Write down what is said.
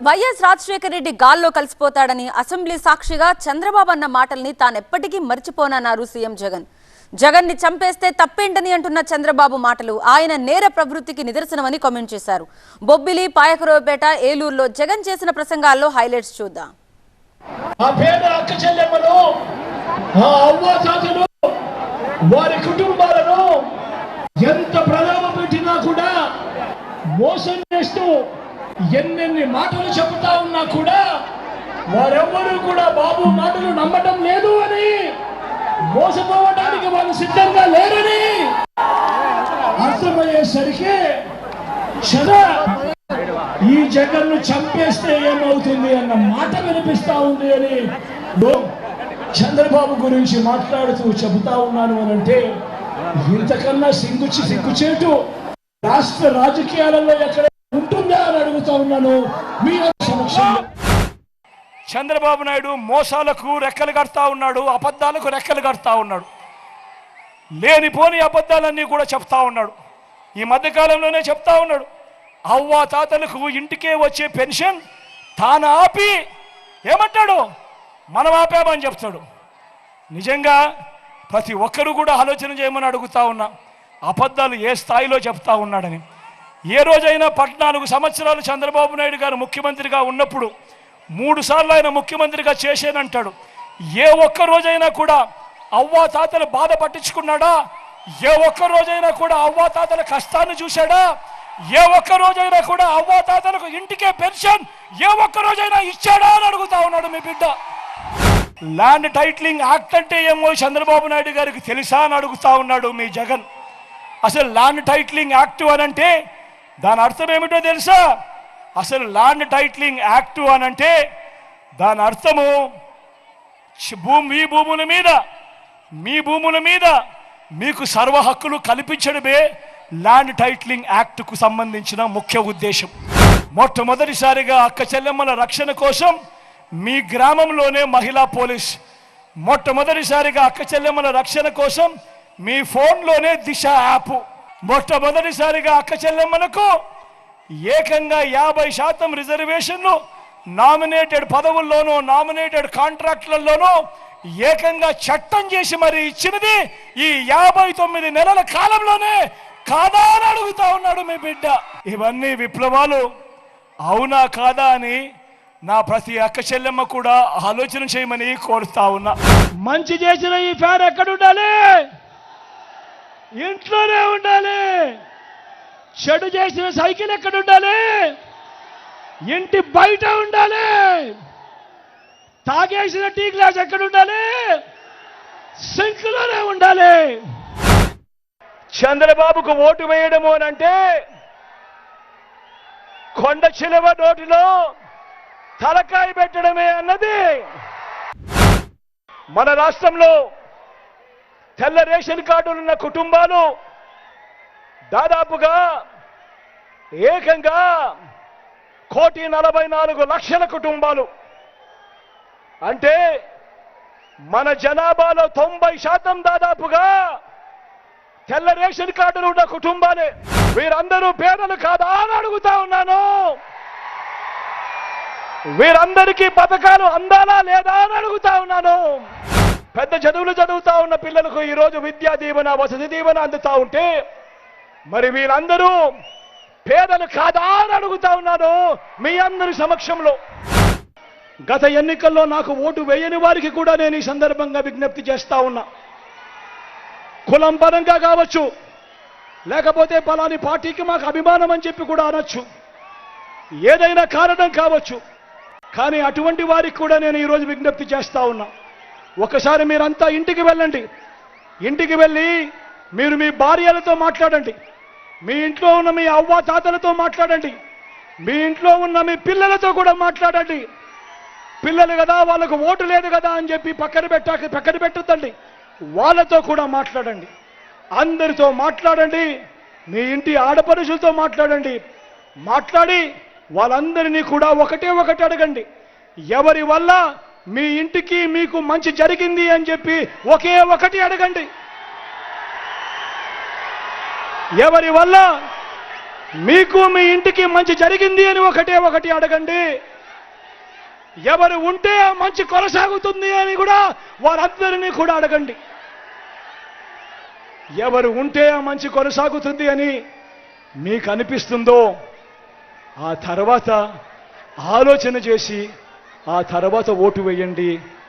YS Rajasekhara Reddy గాల్లో కలిసిపోతాడని assembly సాక్షిగా చంద్రబాబు అన్న మాటల్ని తానెప్పటికీ మర్చిపోనన్నారు సీఎం జగన్. జగన్ని చంపేస్తే తప్పేంటని అంటున్న చంద్రబాబు మాటలు ఆయన నేర ప్రవృత్తికి నిదర్శనమని కామెంట్ చేశారు. బొబ్బిలి పాయకరావుపేట ఏలూరులో జగన్ చేసిన ప్రసంగాల్లో హైలైట్స్ చూద్దాం ఆ పేద అక్క చెల్లెమ్మలు ఆ అవ్వ తాతలు వారి కుటుంబాలను ఎంత ప్రలోభ పెట్టినా కూడా మోసం చేస్తూ ఎన్నెన్ని మాటలు చెబుతా ఉన్నా కూడా వారెవ్వరూ కూడా బాబు మాటలు నమ్మటం లేదు అని మోసపోవడానికి వాళ్ళు సిద్ధంగా లేరని అర్థమయ్యేసరికి క్షణ ఈ జగన్ను చంపేస్తే ఏమవుతుంది అన్న మాట వినిపిస్తా ఉంది అని చంద్రబాబు గురించి మాట్లాడుతూ చెబుతా ఉన్నాను అని అంటే ఇంతకన్నా సిగ్గుచి సిగ్గుచేటు రాష్ట్ర రాజకీయాలలో ఎక్కడ ఉన్నాను మీ సమక్షంలో చంద్రబాబు నాయుడు మోసాలకు రెక్కలు కడతా ఉన్నాడు అబద్ధాలకు రెక్కలు కడతా ఉన్నాడు. లేనిపోని అబద్ధాలన్నీ కూడా చెప్తా ఉన్నాడు. ఈ మధ్యకాలంలోనే చెప్తా ఉన్నాడు. అవ్వ తాతలకు ఇంటికే వచ్చే పెన్షన్ తాను ఆపి ఏమంటాడు? మనం ఆపామని చెప్తాడు. నిజంగా ప్రతి ఒక్కరూ కూడా ఆలోచన చేయమని అడుగుతా ఉన్నా అబద్ధాలు ఏ స్థాయిలో చెప్తా ఉన్నాడని. ఏ రోజైనా పద్నాలుగు సంవత్సరాలు చంద్రబాబు నాయుడు గారు ముఖ్యమంత్రిగా ఉన్నప్పుడు మూడు సార్లు ఆయన ముఖ్యమంత్రిగా చేశానంటాడు ఏ ఒక్క రోజైనా కూడా అవ్వా తాతలు బాధ పట్టించుకున్నాడా? ఏ ఒక్క రోజైనా కూడా అవ్వా తాతల కష్టాన్ని చూశాడా? ఏ ఒక్క రోజైనా కూడా అవ్వా తాతలకు ఇంటికే పెన్షన్ ఏ ఒక్క రోజైనా ఇచ్చాడా అని అడుగుతా ఉన్నాడు మీ బిడ్డ. ల్యాండ్ టైటిలింగ్ యాక్ట్ అంటే ఏమో చంద్రబాబు నాయుడు గారికి తెలుసా అని అడుగుతా ఉన్నాడు మీ జగన్. అసలు ల్యాండ్ టైటిలింగ్ యాక్ట్ అని అంటే దాని అర్థం ఏమిటో తెలుసా? అసలు ల్యాండ్ టైటిలింగ్ యాక్ట్ అని అంటే దాని అర్థము భూమి మీ భూముల మీద మీ భూముల మీద మీకు సర్వ హక్కులు కల్పించడమే ల్యాండ్ టైట్లింగ్ యాక్ట్కు సంబంధించిన ముఖ్య ఉద్దేశం. మొట్టమొదటిసారిగా అక్క చెల్లెమ్మల రక్షణ కోసం మీ గ్రామంలోనే మహిళా పోలీస్ మొట్టమొదటిసారిగా అక్క చెల్లెమ్మల రక్షణ కోసం మీ ఫోన్లోనే దిశ యాప్ మొట్టమొదటిసారిగా అక్క చెల్లెమ్మలకు ఏకంగా యాభై శాతం రిజర్వేషన్ను నామినేటెడ్ పదవుల్లోనూ నామినేటెడ్ కాంట్రాక్ట్లలోనూ ఏకంగా చట్టం చేసి మరి ఇచ్చినది ఈ యాభై తొమ్మిది నెలల కాలంలోనే కాదా అని అడుగుతా ఉన్నాడు మీ బిడ్డ. ఇవన్నీ విప్లవాలు. అవునా కాదా అని నా ప్రతి అక్క చెల్లెమ్మ కూడా ఆలోచన చేయమని కోరుతా ఉన్నా. మంచి చేసిన ఈ ఫ్యాన్ ఎక్కడ ఉండాలి ఇంట్లోనే ఉండాలి. చెడు చేసిన సైకిల్ ఎక్కడ ఉండాలి? ఇంటి బయట ఉండాలి. తాగేసిన టీ గ్లాస్ ఎక్కడ ఉండాలి? సింక్లోనే ఉండాలి. చంద్రబాబుకు ఓటు వేయడము అని అంటే కొండ చిలువ నోటిలో తలకాయ పెట్టడమే అన్నది మన రాష్ట్రంలో తెల్ల రేషన్ కార్డులున్న కుటుంబాలు దాదాపుగా ఏకంగా కోటి నలభై నాలుగు లక్షల కుటుంబాలు. అంటే మన జనాభాలో తొంభై శాతం దాదాపుగా తెల్ల రేషన్ కార్డులు ఉన్న కుటుంబాలే. వీరందరూ పేదలు కాదా అని అడుగుతా ఉన్నాను. వీరందరికీ పథకాలు అందాలా లేదా అని అడుగుతా ఉన్నాను. పెద్ద చదువులు చదువుతా ఉన్న పిల్లలకు ఈరోజు విద్యా దీవెన వసతి దీవెన అందుతా ఉంటే మరి వీరందరూ పేదలు కాదా అని అడుగుతా ఉన్నాను మీ అందరి సమక్షంలో. గత ఎన్నికల్లో నాకు ఓటు వేయని వారికి కూడా నేను ఈ సందర్భంగా విజ్ఞప్తి చేస్తా ఉన్నా. కులం పరంగా కావచ్చు లేకపోతే పలాని పార్టీకి మాకు అభిమానం అని చెప్పి కూడా అనొచ్చు. ఏదైనా కారణం కావచ్చు. కానీ అటువంటి వారికి కూడా నేను ఈరోజు విజ్ఞప్తి చేస్తా ఉన్నా. ఒకసారి మీరంతా ఇంటికి వెళ్ళండి. ఇంటికి వెళ్ళి మీరు మీ భార్యలతో మాట్లాడండి. మీ ఇంట్లో ఉన్న మీ అవ్వ తాతలతో మాట్లాడండి. మీ ఇంట్లో ఉన్న మీ పిల్లలతో కూడా మాట్లాడండి. పిల్లలు కదా వాళ్ళకు ఓటు లేదు కదా అని చెప్పి పక్కన పెట్టాక పక్కన పెట్టద్దండి. వాళ్ళతో కూడా మాట్లాడండి. అందరితో మాట్లాడండి. మీ ఇంటి ఆడపడుషులతో మాట్లాడండి. మాట్లాడి వాళ్ళందరినీ కూడా ఒకటే ఒకటి అడగండి. ఎవరి వల్ల మీ ఇంటికి మీకు మంచి జరిగింది అని చెప్పి ఒకే ఒకటి అడగండి. ఎవరి వల్ల మీకు మీ ఇంటికి మంచి జరిగింది అని ఒకటే ఒకటి అడగండి. ఎవరు ఉంటే మంచి కొనసాగుతుంది అని కూడా వారందరినీ కూడా అడగండి. ఎవరు ఉంటే ఆ మంచి కొనసాగుతుంది అని మీకు అనిపిస్తుందో ఆ తర్వాత ఆలోచన చేసి ఆ తర్వాత ఓటు వేయండి.